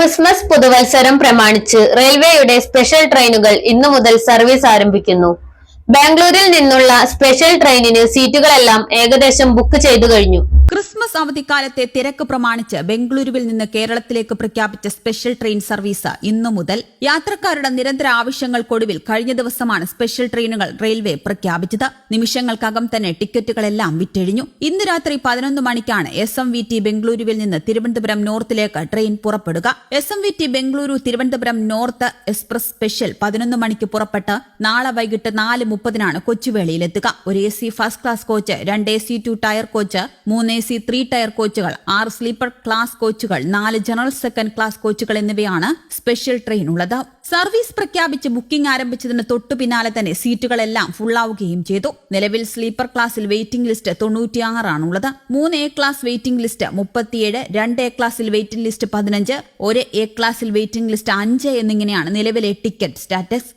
Christmas പുതുവത്സരം പ്രമാണിച്ച് റെയിൽവേയുടെ special ട്രെയിനുകൾ ഇന്നു മുതൽ സർവീസ് ആരംഭിക്കുന്നു. ബാംഗ്ലൂരിൽ നിന്നുള്ള സ്പെഷ്യൽ ട്രെയിനിന് സീറ്റുകളെല്ലാം ഏകദേശം ബുക്ക് ചെയ്തു കഴിഞ്ഞു. ക്രിസ്മസ് അവധിക്കാലത്തെ തിരക്ക് പ്രമാണിച്ച് ബംഗളൂരുവിൽ നിന്ന് കേരളത്തിലേക്ക് പ്രഖ്യാപിച്ച സ്പെഷ്യൽ ട്രെയിൻ സർവീസ് ഇന്നു മുതൽ യാത്രക്കാരുടെ നിരന്തര ആവശ്യങ്ങൾക്കൊടുവിൽ കഴിഞ്ഞ ദിവസമാണ് സ്പെഷ്യൽ ട്രെയിനുകൾ റെയിൽവേ പ്രഖ്യാപിച്ചത്. നിമിഷങ്ങൾക്കകം തന്നെ ടിക്കറ്റുകളെല്ലാം വിറ്റഴിഞ്ഞു. ഇന്ന് രാത്രി പതിനൊന്ന് മണിക്കാണ് എസ് എം വി ടി ബംഗളൂരുവിൽ നിന്ന് തിരുവനന്തപുരം നോർത്തിലേക്ക് ട്രെയിൻ പുറപ്പെടുക. S M V T Bengaluru Thiruvananthapuram north express special പതിനൊന്ന് മണിക്ക് പുറപ്പെട്ട് നാളെ വൈകിട്ട് നാല് മുപ്പതിനാണ് കൊച്ചുവേളിയിലെത്തുക. ഒരു A C first class coach രണ്ട് A C two tier coach മൂന്ന് സി ത്രീ ടയർ കോച്ചുകൾ ആറ് സ്ലീപ്പർ ക്ലാസ് കോച്ചുകൾ നാല് ജനറൽ സെക്കൻഡ് ക്ലാസ് കോച്ചുകൾ എന്നിവയാണ് സ്പെഷ്യൽ ട്രെയിൻ ഉള്ളത്. സർവീസ് പ്രഖ്യാപിച്ച് ബുക്കിംഗ് ആരംഭിച്ചതിന് തൊട്ടു പിന്നാലെ തന്നെ സീറ്റുകളെല്ലാം ഫുള്ളാവുകയും ചെയ്തു. നിലവിൽ സ്ലീപ്പർ ക്ലാസ്സിൽ വെയിറ്റിംഗ് ലിസ്റ്റ് തൊണ്ണൂറ്റിയാറാണുള്ളത്. മൂന്ന് എ ക്ലാസ് വെയിറ്റിംഗ് ലിസ്റ്റ് മുപ്പത്തിയേഴ് രണ്ട് എ ക്ലാസ്സിൽ വെയിറ്റിംഗ് ലിസ്റ്റ് പതിനഞ്ച് ഒരു എ ക്ലാസ്സിൽ വെയിറ്റിംഗ് ലിസ്റ്റ് അഞ്ച് എന്നിങ്ങനെയാണ് നിലവിലെ ടിക്കറ്റ് സ്റ്റാറ്റസ്